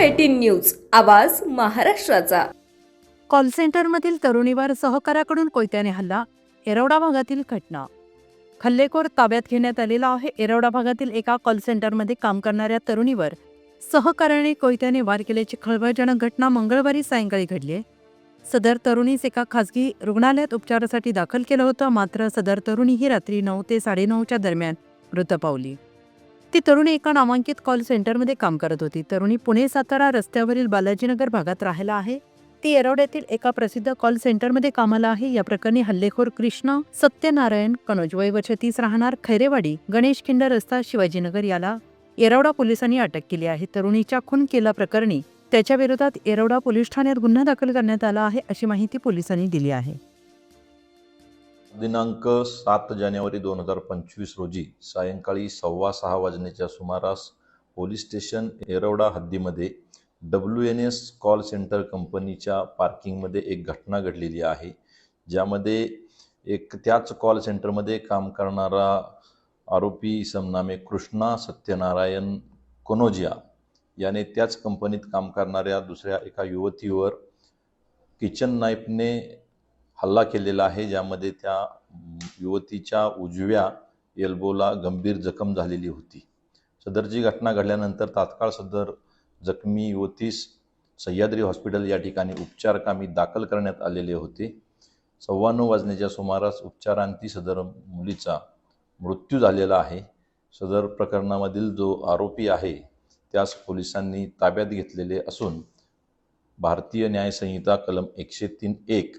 Eighteen news आवाज महाराष्ट्राचा. Call सेंटरमधील तरुणीवर सहकाराकडून कोयत्याने हल्ला एरवडा भागातील घटना. खल्लेखोर ताब्यात घेण्यात आलेला आहे. एरवडा भागातील एका कॉल सेंटरमध्ये काम करणाऱ्या तरुणीवर सहकार्याने कोयत्याने वार केल्याची खळबळजनक घटना मंगळवारी सायंकाळी घडली आहे. सदर तरुणीस एका खासगी रुग्णालयात उपचारासाठी दाखल केलं होतं. मात्र सदर तरुणी ही रात्री नऊ ते साडेनऊच्या दरम्यान मृत पावली. ती तरुणी एका नामांकित कॉल सेंटरमध्ये काम करत होती. तरुणी पुणे सातारा रस्त्यावरील बालाजीनगर भागात राहायला आहे. ती येरवड्यातील एका प्रसिद्ध कॉल सेंटरमध्ये कामाला आहे. या प्रकरणी हल्लेखोर कृष्ण सत्यनारायण कनोज वय वर्ष तीस राहणार खैरेवाडी गणेश खिंड रस्ता शिवाजीनगर याला येरवडा पोलिसांनी अटक केली आहे. तरुणीच्या खून केला प्रकरणी त्याच्या विरोधात येरवडा पोलीस ठाण्यात गुन्हा दाखल करण्यात आला आहे अशी माहिती पोलिसांनी दिली आहे. दिनांक सात जानेवारी दोन हजार पंचवीस रोजी सायंकाळी सव्वा सहा वाजण्याच्या सुमारास police station Yerawada हद्दीमध्ये W N S call centre कंपनीच्या पार्किंगमध्ये एक घटना घडलेली आहे ज्यामध्ये एक त्याच कॉल सेंटरमध्ये काम करणारा आरोपी समनामे कृष्णा सत्यनारायण कोनोजिया याने त्याच कंपनीत काम करणाऱ्या दुसऱ्या एका युवतीवर किचन नाईफने हल्ला केलेला आहे ज्यामध्ये त्या युवतीच्या उजव्या एल्बोला गंभीर जखम झालेली होती. सदरची घटना घडल्यानंतर तात्काळ सदर जखमी युवतीस सह्याद्री हॉस्पिटल या ठिकाणी उपचारकामी दाखल करण्यात आलेले होते. सव्वाण्णव वाजण्याच्या सुमारास उपचारांती सदर मुलीचा मृत्यू झालेला आहे. सदर प्रकरणामधील जो आरोपी आहे त्यास पोलिसांनी ताब्यात घेतलेले असून भारतीय न्यायसंहिता कलम एकशे तीन एक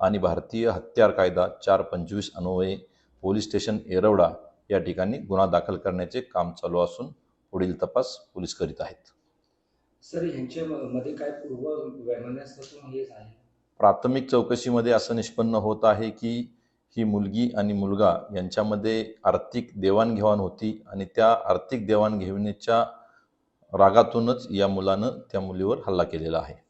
आणि भारतीय हत्यार कायदा चार पंचवीस अन्वये पोलीस स्टेशन येरवडा या ठिकाणी गुन्हा दाखल करण्याचे काम चालू असून पुढील तपास पोलीस करीत आहेत. सर ह्यांच्या म- मध्ये काय पूर्व हे प्राथमिक चौकशीमध्ये असं निष्पन्न होत आहे की ही मुलगी आणि मुलगा यांच्यामध्ये आर्थिक देवाणघेवाण होती आणि त्या आर्थिक देवाणघेवाणीच्या रागातूनच या मुलानं त्या मुलीवर हल्ला केलेला आहे.